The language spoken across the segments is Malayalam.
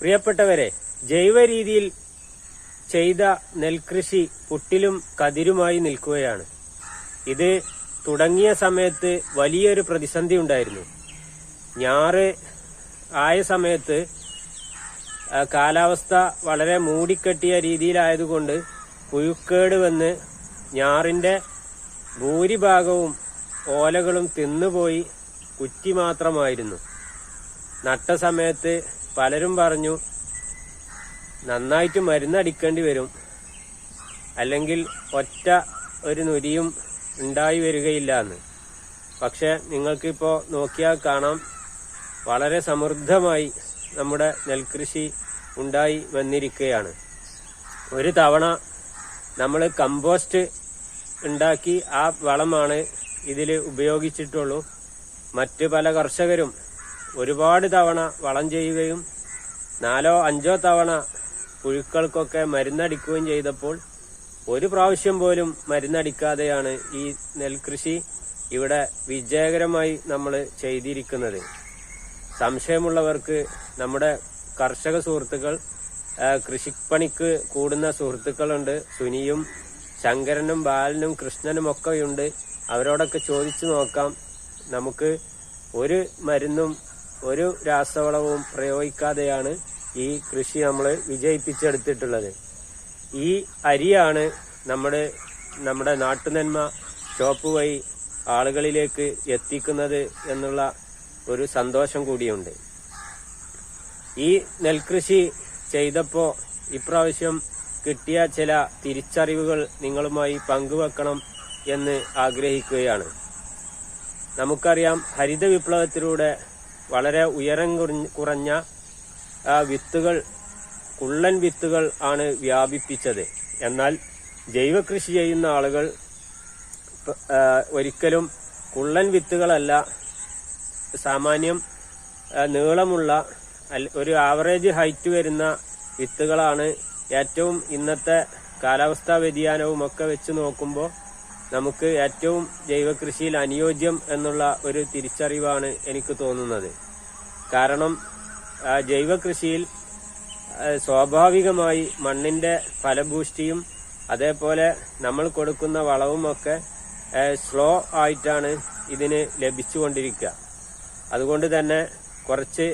പ്രിയപ്പെട്ടവരെ ജൈവ രീതിയിൽ ചെയ്ത നെൽകൃഷി പുട്ടിലും കതിരുമായി നിൽക്കുകയാണ്. ഇത് തുടങ്ങിയ സമയത്ത് വലിയൊരു പ്രതിസന്ധി ഉണ്ടായിരുന്നു. ഞാറ് ആയ സമയത്ത് കാലാവസ്ഥ വളരെ മൂടിക്കെട്ടിയ രീതിയിലായതുകൊണ്ട് പുഴുക്കേട് വന്ന് ഞാറിന്റെ ഭൂരിഭാഗവും ഓലകളും തിന്നുപോയി കുറ്റി മാത്രമായിരുന്നു. നട്ട സമയത്ത് പലരും പറഞ്ഞു നന്നായിട്ട് മരുന്നടിക്കേണ്ടി വരും. അല്ലെങ്കിൽ ഒറ്റ ഒരു നുരിയും ഉണ്ടായി വരികയില്ല എന്ന് പക്ഷെ നിങ്ങൾക്കിപ്പോൾ നോക്കിയാൽ കാണാം വളരെ സമൃദ്ധമായി നമ്മുടെ നെൽകൃഷി ഉണ്ടായി വന്നിരിക്കുകയാണ്. ഒരു തവണ നമ്മൾ കമ്പോസ്റ്റ് ഉണ്ടാക്കി ആ വളമാണ് ഇതിൽ ഉപയോഗിച്ചിട്ടുള്ളൂ. മറ്റ് പല കർഷകരും ഒരുപാട് തവണ വളം ചെയ്യുകയും നാലോ അഞ്ചോ തവണ പുഴുക്കൾക്കൊക്കെ മരുന്നടിക്കുകയും ചെയ്തപ്പോൾ ഒരു പ്രാവശ്യം പോലും മരുന്നടിക്കാതെയാണ് ഈ നെൽകൃഷി ഇവിടെ വിജയകരമായി നമ്മൾ ചെയ്തിരിക്കുന്നത്. സംശയമുള്ളവർക്ക് നമ്മുടെ കർഷക സുഹൃത്തുക്കൾ കൃഷിപ്പണിക്ക് കൂടുന്ന സുഹൃത്തുക്കളുണ്ട്. സുനിയും ശങ്കരനും ബാലനും കൃഷ്ണനും ഒക്കെയുണ്ട്. അവരോടൊക്കെ ചോദിച്ചു നോക്കാം. നമുക്ക് ഒരു മരുന്നും ഒരു രാസവളവും പ്രയോഗിക്കാതെയാണ് ഈ കൃഷി നമ്മൾ വിജയിപ്പിച്ചെടുത്തിട്ടുള്ളത്. ഈ അരിയാണ് നമ്മുടെ നമ്മുടെ നാട്ടുനന്മ ഷോപ്പ് വഴി ആളുകളിലേക്ക് എത്തിക്കുന്നത് എന്നുള്ള ഒരു സന്തോഷം കൂടിയുണ്ട്. ഈ നെൽകൃഷി ചെയ്തപ്പോൾ ഇപ്രാവശ്യം കിട്ടിയ ചില തിരിച്ചറിവുകൾ നിങ്ങളുമായി പങ്കുവെക്കണം എന്ന് ആഗ്രഹിക്കുകയാണ്. നമുക്കറിയാം ഹരിത വിപ്ലവത്തിലൂടെ വളരെ ഉയരം കുറഞ്ഞ- വിത്തുകൾ കുള്ളൻ വിത്തുകൾ ആണ് വ്യാപിപ്പിച്ചത്. എന്നാൽ ജൈവകൃഷി ചെയ്യുന്ന ആളുകൾ ഒരിക്കലും കുള്ളൻ വിത്തുകളല്ല. സാമാന്യം നീളമുള്ള ഒരു ആവറേജ് ഹൈറ്റ് വരുന്ന വിത്തുകളാണ് ഏറ്റവും ഇന്നത്തെ കാലാവസ്ഥാ വ്യതിയാനവും ഒക്കെ വെച്ച് നോക്കുമ്പോൾ നമുക്ക് ഏറ്റവും ജൈവകൃഷിയിൽ അനുയോജ്യം എന്നുള്ള ഒരു തിരിച്ചറിവാണ് എനിക്ക് തോന്നുന്നത്. കാരണം ജൈവ ജൈവകൃഷിയിൽ സ്വാഭാവികമായി മണ്ണിന്റെ ഫലഭൂഷ്ടിയും അതേപോലെ നമ്മൾ കൊടുക്കുന്ന വളവുമൊക്കെ സ്ലോ ആയിട്ടാണ് ഇതിന് ലഭിച്ചുകൊണ്ടിരിക്കുക. അതുകൊണ്ട് തന്നെ കുറച്ച്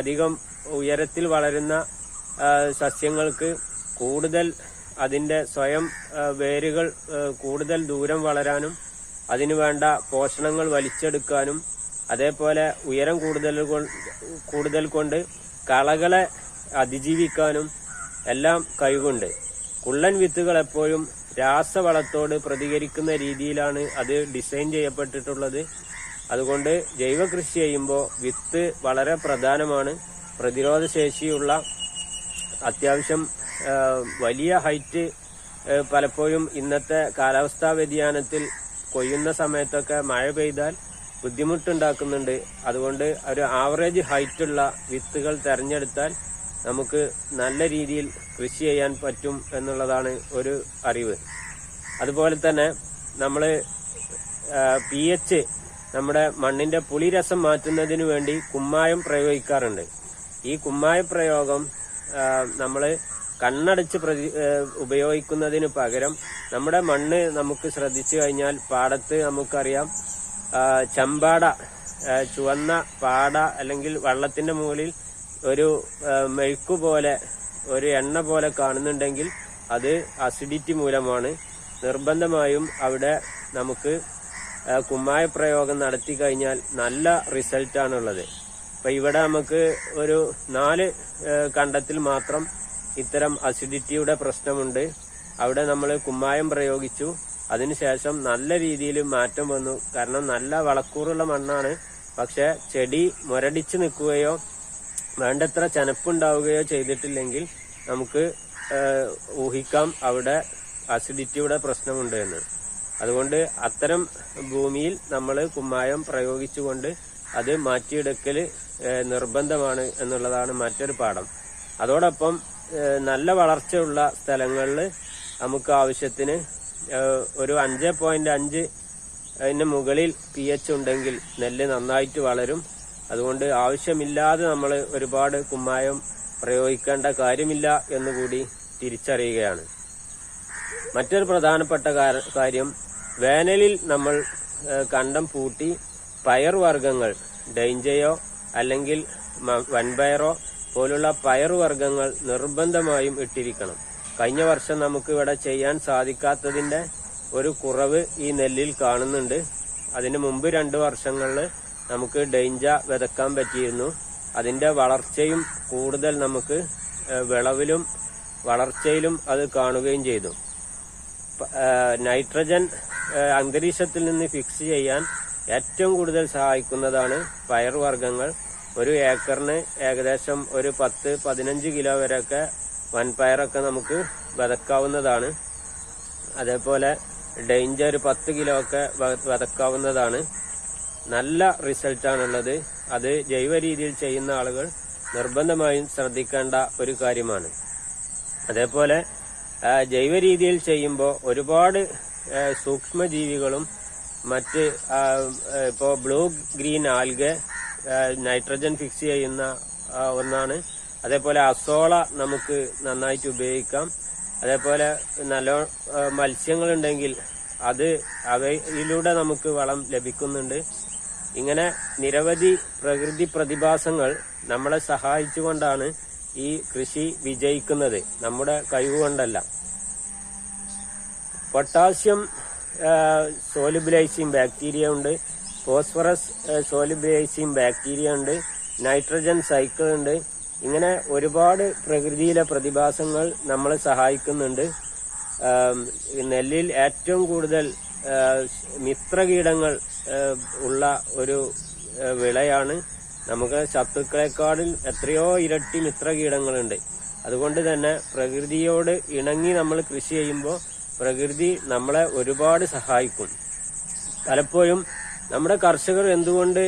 അധികം ഉയരത്തിൽ വളരുന്ന സസ്യങ്ങൾക്ക് കൂടുതൽ അതിന്റെ സ്വയം വേരുകൾ കൂടുതൽ ദൂരം വളരാനും അതിനു വേണ്ട പോഷണങ്ങൾ വലിച്ചെടുക്കാനും അതേപോലെ ഉയരം കൂടുതൽ കൂടുതൽ കൊണ്ട് കളകളെ അതിജീവിക്കാനും എല്ലാം കഴിവുണ്ട്. കുള്ളൻ വിത്തുകൾ എപ്പോഴും രാസവളത്തോട് പ്രതികരിക്കുന്ന രീതിയിലാണ് അത് ഡിസൈൻ ചെയ്യപ്പെട്ടിട്ടുള്ളത്. അതുകൊണ്ട് ജൈവ കൃഷി ചെയ്യുമ്പോൾ വിത്ത് വളരെ പ്രധാനമാണ്. പ്രതിരോധശേഷിയുള്ള അത്യാവശ്യം വലിയ ഹൈറ്റ് പലപ്പോഴും ഇന്നത്തെ കാലാവസ്ഥാ വ്യതിയാനത്തിൽ കൊയ്യുന്ന സമയത്തൊക്കെ മഴ പെയ്താൽ ബുദ്ധിമുട്ടുണ്ടാക്കുന്നുണ്ട്. അതുകൊണ്ട് ഒരു ആവറേജ് ഹൈറ്റുള്ള വിത്തുകൾ തെരഞ്ഞെടുത്താൽ നമുക്ക് നല്ല രീതിയിൽ കൃഷി ചെയ്യാൻ പറ്റും എന്നുള്ളതാണ് ഒരു അറിവ്. അതുപോലെ തന്നെ നമ്മൾ പി എച്ച് നമ്മുടെ മണ്ണിന്റെ പുളിരസം മാറ്റുന്നതിന് വേണ്ടി കുമ്മായം പ്രയോഗിക്കാറുണ്ട്. ഈ കുമ്മായ പ്രയോഗം നമ്മൾ കണ്ണടച്ച് പ്രതി ഉപയോഗിക്കുന്നതിന് പകരം നമ്മുടെ മണ്ണ് നമുക്ക് ശ്രദ്ധിച്ചു കഴിഞ്ഞാൽ പാടത്ത് നമുക്കറിയാം ചമ്പാട ചുവന്ന പാട അല്ലെങ്കിൽ വള്ളത്തിന്റെ മുകളിൽ ഒരു മെഴുക്കു പോലെ ഒരു എണ്ണ പോലെ കാണുന്നുണ്ടെങ്കിൽ അത് അസിഡിറ്റി മൂലമാണ്. നിർബന്ധമായും അവിടെ നമുക്ക് കുമ്മായ പ്രയോഗം നടത്തി കഴിഞ്ഞാൽ നല്ല റിസൾട്ടാണുള്ളത് അപ്പം ഇവിടെ നമുക്ക് ഒരു നാല് കണ്ടത്തിൽ മാത്രം ഇത്തരം അസിഡിറ്റിയുടെ പ്രശ്നമുണ്ട്. അവിടെ നമ്മൾ കുമ്മായം പ്രയോഗിച്ചു. അതിനുശേഷം നല്ല രീതിയിൽ മാറ്റം വന്നു. കാരണം നല്ല വളക്കൂറുള്ള മണ്ണാണ്. പക്ഷെ ചെടി മുരടിച്ചു നിൽക്കുകയോ വേണ്ടത്ര ചനപ്പുണ്ടാവുകയോ ചെയ്തിട്ടില്ലെങ്കിൽ നമുക്ക് ഊഹിക്കാം അവിടെ അസിഡിറ്റിയുടെ പ്രശ്നമുണ്ട് എന്ന്. അതുകൊണ്ട് അത്തരം ഭൂമിയിൽ നമ്മൾ കുമ്മായം പ്രയോഗിച്ചുകൊണ്ട് അത് മാറ്റിയെടുക്കൽ നിർബന്ധമാണ് എന്നുള്ളതാണ് മറ്റൊരു പാഠം. അതോടൊപ്പം നല്ല വളർച്ചയുള്ള സ്ഥലങ്ങളിൽ നമുക്ക് ആവശ്യത്തിന് ഒരു അഞ്ച് പോയിന്റ് അഞ്ച് അതിന് മുകളിൽ പി എച്ച് ഉണ്ടെങ്കിൽ നെല്ല് നന്നായിട്ട് വളരും. അതുകൊണ്ട് ആവശ്യമില്ലാതെ നമ്മൾ ഒരുപാട് കുമ്മായം പ്രയോഗിക്കേണ്ട കാര്യമില്ല എന്നുകൂടി തിരിച്ചറിയുകയാണ്. മറ്റൊരു പ്രധാനപ്പെട്ട കാര- കാര്യം വേനലിൽ നമ്മൾ കണ്ടം പൂട്ടി പയർ വർഗങ്ങൾ ഡെയിഞ്ചയോ അല്ലെങ്കിൽ വൻപയറോ പോലുള്ള പയറുവർഗങ്ങൾ നിർബന്ധമായും ഇട്ടിരിക്കണം. കഴിഞ്ഞ വർഷം നമുക്ക് ഇവിടെ ചെയ്യാൻ സാധിക്കാത്തതിന്റെ ഒരു കുറവ് ഈ നെല്ലിൽ കാണുന്നുണ്ട്. അതിന് മുമ്പ് രണ്ട് വർഷങ്ങളിൽ നമുക്ക് ഡെയിഞ്ച വിതക്കാൻ പറ്റിയിരുന്നു. അതിന്റെ വളർച്ചയും കൂടുതൽ നമുക്ക് വിളവിലും വളർച്ചയിലും അത് കാണുകയും ചെയ്തു. നൈട്രജൻ അന്തരീക്ഷത്തിൽ നിന്ന് ഫിക്സ് ചെയ്യാൻ ഏറ്റവും കൂടുതൽ സഹായിക്കുന്നതാണ് പയർവർഗങ്ങൾ ഒരു ഏക്കറിന് ഏകദേശം ഒരു പത്ത് പതിനഞ്ച് കിലോ വരെയൊക്കെ വൻപയറൊക്കെ നമുക്ക് വിതക്കാവുന്നതാണ്. അതേപോലെ ഡേഞ്ചർ ഒരു പത്ത് കിലോ ഒക്കെ വിതക്കാവുന്നതാണ്. നല്ല റിസൾട്ടാണുള്ളത്. അത് ജൈവ രീതിയിൽ ചെയ്യുന്ന ആളുകൾ നിർബന്ധമായും ശ്രദ്ധിക്കേണ്ട ഒരു കാര്യമാണ്. അതേപോലെ ജൈവ രീതിയിൽ ചെയ്യുമ്പോൾ ഒരുപാട് സൂക്ഷ്മജീവികളും മറ്റ് ആ, ആ, ഇപ്പോ blue green alga nitrogen fix ചെയ്യുന്ന ഒന്നാണ്. അതേപോലെ അസോള നമുക്ക് നന്നായിട്ട് ഉപയോഗിക്കാം. അതേപോലെ നല്ല മത്സ്യങ്ങളുണ്ടെങ്കിൽ അത് അവയിലൂടെ നമുക്ക് വളം ലഭിക്കുന്നുണ്ട്. ഇങ്ങനെ നിരവധി പ്രകൃതി പ്രതിഭാസങ്ങൾ നമ്മളെ സഹായിച്ചുകൊണ്ടാണ് ഈ കൃഷി വിജയിക്കുന്നത്. നമ്മുടെ കഴിവുകൊണ്ടല്ല. പൊട്ടാസ്യം സോലിബിലൈസിങ് ബാക്ടീരിയ ഉണ്ട്. ഫോസ്ഫറസ് സോലിബ്രേസിയും ബാക്ടീരിയ ഉണ്ട് നൈട്രജൻ സൈക്കിൾ ഉണ്ട്. ഇങ്ങനെ ഒരുപാട് പ്രകൃതിയിലെ പ്രതിഭാസങ്ങൾ നമ്മളെ സഹായിക്കുന്നുണ്ട്. നെല്ലിൽ ഏറ്റവും കൂടുതൽ മിത്രകീടങ്ങൾ ഉള്ള ഒരു വിളയാണ്. നമുക്ക് ശത്രുക്കളെക്കാളിൽ എത്രയോ ഇരട്ടി മിത്രകീടങ്ങളുണ്ട് അതുകൊണ്ട് തന്നെ പ്രകൃതിയോട് ഇണങ്ങി നമ്മൾ കൃഷി ചെയ്യുമ്പോൾ പ്രകൃതി നമ്മളെ ഒരുപാട് സഹായിക്കും. പലപ്പോഴും നമ്മുടെ കർഷകർ എന്തുകൊണ്ട്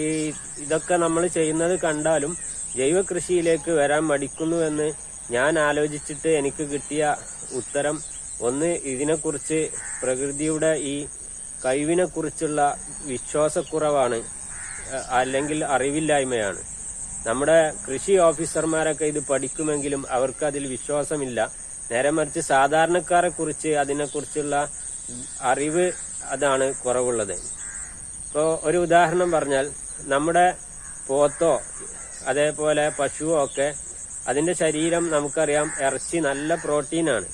ഈ ഇതൊക്കെ നമ്മൾ ചെയ്യുന്നത് കണ്ടാലും ജൈവ കൃഷിയിലേക്ക് വരാൻ മടിക്കുന്നു എന്ന് ഞാൻ ആലോചിച്ചിട്ട് എനിക്ക് കിട്ടിയ ഉത്തരം ഒന്ന് ഇതിനെക്കുറിച്ച് പ്രകൃതിയുടെ ഈ കഴിവിനെ കുറിച്ചുള്ള വിശ്വാസക്കുറവാണ് അല്ലെങ്കിൽ അറിവില്ലായ്മയാണ്. നമ്മുടെ കൃഷി ഓഫീസർമാരൊക്കെ ഇത് പഠിക്കുമെങ്കിലും അവർക്ക് അതിൽ വിശ്വാസമില്ല. നേരെ മറിച്ച് സാധാരണക്കാരെ കുറിച്ച് അതിനെക്കുറിച്ചുള്ള അറിവ് അതാണ് കുറവുള്ളത്. ഇപ്പോൾ ഒരു ഉദാഹരണം പറഞ്ഞാൽ നമ്മുടെ പോത്തോ അതേപോലെ പശുവോ ഒക്കെ അതിന്റെ ശരീരം നമുക്കറിയാം ഇറച്ചി നല്ല പ്രോട്ടീനാണ്.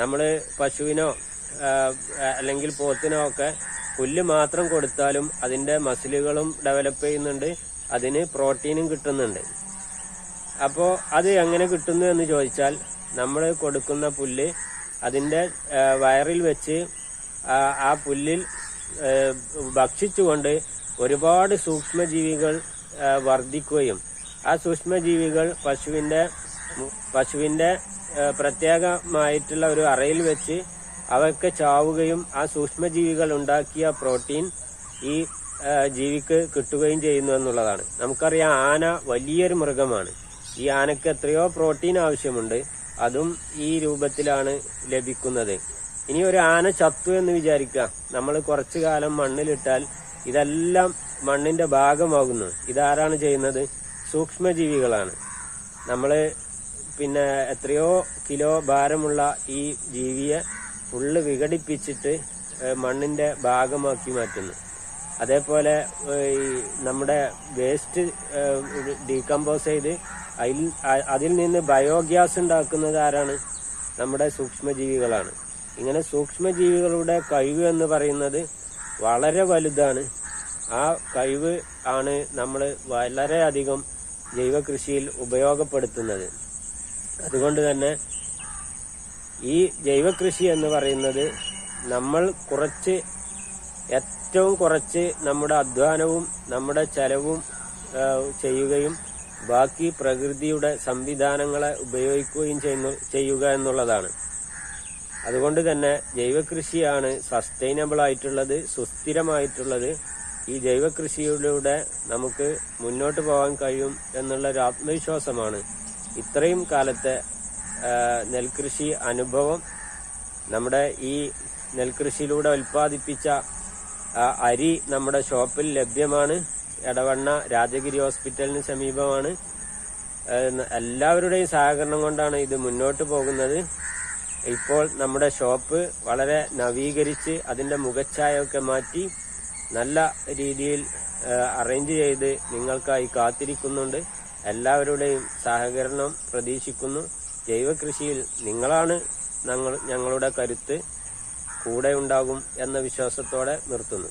നമ്മൾ പശുവിനോ അല്ലെങ്കിൽ പോത്തിനോ ഒക്കെ പുല്ല് മാത്രം കൊടുത്താലും അതിന്റെ മസിലുകളും ഡെവലപ്പ് ചെയ്യുന്നുണ്ട് അതിന് പ്രോട്ടീനും കിട്ടുന്നുണ്ട്. അപ്പോൾ അത് എങ്ങനെ കിട്ടുന്നു എന്ന് ചോദിച്ചാൽ നമ്മൾ കൊടുക്കുന്ന പുല്ല് അതിന്റെ വയറിൽ വെച്ച് ആ, പുല്ലിൽ ഭക്ഷിച്ചുകൊണ്ട് ഒരുപാട് സൂക്ഷ്മജീവികൾ വർദ്ധിക്കുകയും ആ സൂക്ഷ്മജീവികൾ പശുവിന്റെ പശുവിന്റെ പ്രത്യേകമായിട്ടുള്ള ഒരു അറയിൽ വെച്ച് അവയ്ക്ക് ചാവുകയും ആ സൂക്ഷ്മജീവികൾ ഉണ്ടാക്കിയ പ്രോട്ടീൻ ഈ ജീവിക്ക് കിട്ടുകയും ചെയ്യുന്നു എന്നുള്ളതാണ്. നമുക്കറിയാം ആന വലിയൊരു മൃഗമാണ്. ഈ ആനക്ക് എത്രയോ പ്രോട്ടീൻ ആവശ്യമുണ്ട്. അതും ഈ രൂപത്തിലാണ് ലഭിക്കുന്നത്. ഇനി ഒരു ആന ചത്തു എന്ന് വിചാരിക്കുക. നമ്മൾ കുറച്ചു കാലം മണ്ണിലിട്ടാൽ ഇതെല്ലാം മണ്ണിന്റെ ഭാഗമാകുന്നു. ഇതാരാണ് ചെയ്യുന്നത്? സൂക്ഷ്മജീവികളാണ്. നമ്മൾ പിന്നെ എത്രയോ കിലോ ഭാരമുള്ള ഈ ജീവിയെ ഫുള്ള് വിഘടിപ്പിച്ചിട്ട് മണ്ണിന്റെ ഭാഗമാക്കി മാറ്റുന്നു. അതേപോലെ ഈ നമ്മുടെ വേസ്റ്റ് ഡീകമ്പോസ് ചെയ്ത് അതിൽ അതിൽ നിന്ന് ബയോഗ്യാസ് ഉണ്ടാക്കുന്നത് ആരാണ്? നമ്മുടെ സൂക്ഷ്മജീവികളാണ്. ഇങ്ങനെ സൂക്ഷ്മജീവികളുടെ കഴിവ് എന്ന് പറയുന്നത് വളരെ വലുതാണ്. ആ കഴിവ് ആണ് നമ്മൾ വളരെയധികം ജൈവ കൃഷിയിൽ ഉപയോഗപ്പെടുത്തുന്നത്. അതുകൊണ്ട് തന്നെ ഈ ജൈവ കൃഷി എന്ന് പറയുന്നത് നമ്മൾ കുറച്ച് ഏറ്റവും കുറച്ച് നമ്മുടെ അധ്വാനവും നമ്മുടെ ചെലവും ചെയ്യുകയും ബാക്കി പ്രകൃതിയുടെ സംവിധാനങ്ങളെ ഉപയോഗിക്കുകയും ചെയ്യുക എന്നുള്ളതാണ്. അതുകൊണ്ട് തന്നെ ജൈവകൃഷിയാണ് സസ്റ്റൈനബിൾ ആയിട്ടുള്ളത് സുസ്ഥിരമായിട്ടുള്ളത്. ഈ ജൈവകൃഷിയിലൂടെ നമുക്ക് മുന്നോട്ട് പോകാൻ കഴിയും എന്നുള്ള ഒരു ആത്മവിശ്വാസമാണ്. ഇത്രയും കാലത്തെ നെൽകൃഷി അനുഭവം നമ്മുടെ ഈ നെൽകൃഷിയിലൂടെ ഉൽപ്പാദിപ്പിച്ച അരി നമ്മുടെ ഷോപ്പിൽ ലഭ്യമാണ്. എടവണ്ണ രാജഗിരി ഹോസ്പിറ്റലിന് സമീപമാണ്. എല്ലാവരുടെയും സഹകരണം കൊണ്ടാണ് ഇത് മുന്നോട്ട് പോകുന്നത്. ഇപ്പോൾ നമ്മുടെ ഷോപ്പ് വളരെ നവീകരിച്ച് അതിന്റെ മുഖച്ഛായൊക്കെ മാറ്റി നല്ല രീതിയിൽ അറേഞ്ച് ചെയ്ത് നിങ്ങൾക്കായി കാത്തിരിക്കുന്നുണ്ട്. എല്ലാവരുടെയും സഹകരണം പ്രതീക്ഷിക്കുന്നു. ജൈവകൃഷിയിൽ നിങ്ങളാണ് ഞങ്ങളുടെ കരുത്ത് കൂടെ ഉണ്ടാകും എന്ന വിശ്വാസത്തോടെ നിർത്തുന്നു.